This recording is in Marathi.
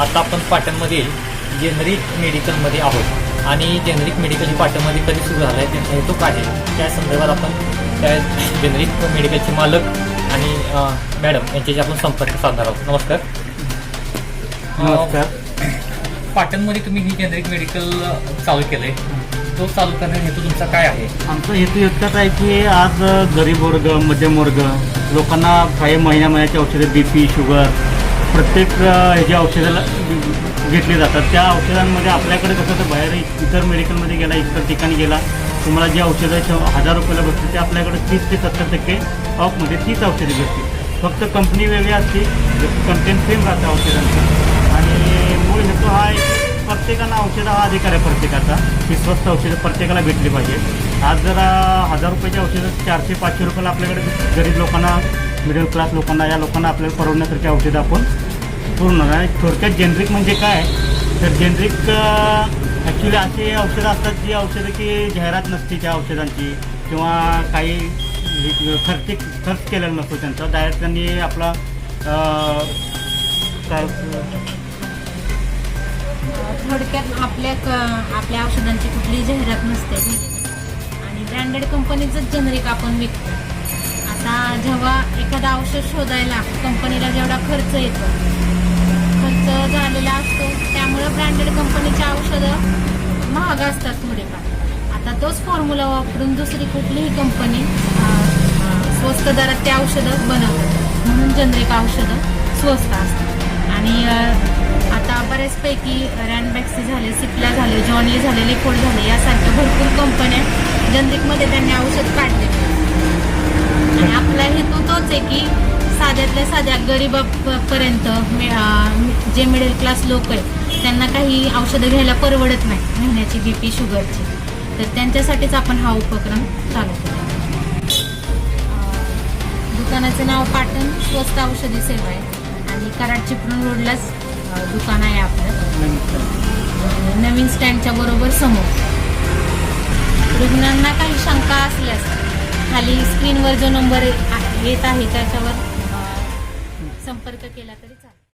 आता आपण पाटणमधील जेनरिक मेडिकलमध्ये आहोत. आणि जेनरिक मेडिकल हे पाटणमध्ये कधी सुरू झालं आहे त्यांचा हेतू काय आहे त्या संदर्भात आपण त्या जेनरिक मेडिकलचे मालक आणि मॅडम यांच्याशी आपण संपर्क साधणार आहोत. नमस्कार. नमस्कार. पाटणमध्ये तुम्ही ही जेनरिक मेडिकल चालू केलं आहे तो चालू करण्याचा हेतू तुमचा काय आहे? आमचा हेतू इतकाच आहे की आज गरीब वर्ग मध्यम वर्ग लोकांना काही महिन्या महिन्याची औषधं बी पी शुगर प्रत्येक अ, ह्याची औषधाला घेतली जातात त्या औषधांमध्ये आपल्याकडे कसं तर बाहेर इतर मेडिकलमध्ये गेला इतर ठिकाणी गेला तुम्हाला जे औषधं हजार रुपयाला बसते ते आपल्याकडे तीस ते सत्तर टक्के ऑफमध्ये तीच औषधे भेटतील. फक्त कंपनी वेगळी असते कंटेंट सेम राहतं औषधांचं. आणि मूळ हेतू हा एक प्रत्येकाला औषधं हा अधिकार आहे प्रत्येकाचा की स्वस्त औषधं प्रत्येकाला भेटली पाहिजे आज जरा हजार रुपयाच्या औषधं चारशे पाचशे रुपयाला आपल्याकडे गरीब लोकांना मिडल क्लास लोकांना या लोकांना आपल्याला परवडण्यासारखी औषधं आपण पूर्ण आणि थोडक्यात जेनरिक म्हणजे काय? तर जेनरिक ॲक्च्युली अशी औषधं असतात जी औषधं की जाहिरात नसते त्या औषधांची किंवा काही खर्च खर्च केलेला नसतो त्यांचा. डायरेक्ट त्यांनी आपला काय थोडक्यात आपल्या आपल्या औषधांची कुठलीही जाहिरात नसते. ब्रँडेड कंपनीचंच जनरिक आपण विकतो. आता जेव्हा एखादा औषध शोधायला कंपनीला जेवढा खर्च येतो खर्च झालेला असतो त्यामुळं ब्रँडेड कंपनीची औषधं महाग असतात थोडेफार. आता तोच फॉर्म्युला वापरून दुसरी कुठलीही कंपनी स्वस्त दरात ते औषधं बनवतात. म्हणून जनरिक औषधं स्वस्त असतात. आणि आता बऱ्याचपैकी रॅनबॅक्सी झाले सिप्ला झाले जॉनली झाले लिकोड झाले यासारख्या भरपूर कंपन्या जनरिकमध्ये त्यांनी औषध काढले. आणि आपला हेतू तोच आहे की साध्यातल्या साध्या गरीबापर्यंत जे मिडल क्लास लोक आहेत त्यांना काही औषधं घ्यायला परवडत नाही महिन्याची बी पी शुगरची तर त्यांच्यासाठीच आपण हा उपक्रम चालू केला. दुकानाचं नाव पाटण स्वस्त औषधी सेवा आहे. आणि कराड चिपळूण रोडलाच दुकान आहे आपलं. नवीन स्टँडच्या बरोबर समोर. रुग्णांना काही शंका असल्यास खाली स्क्रीनवर जो नंबर येत आहे त्याच्यावर संपर्क केला तरी चालेल.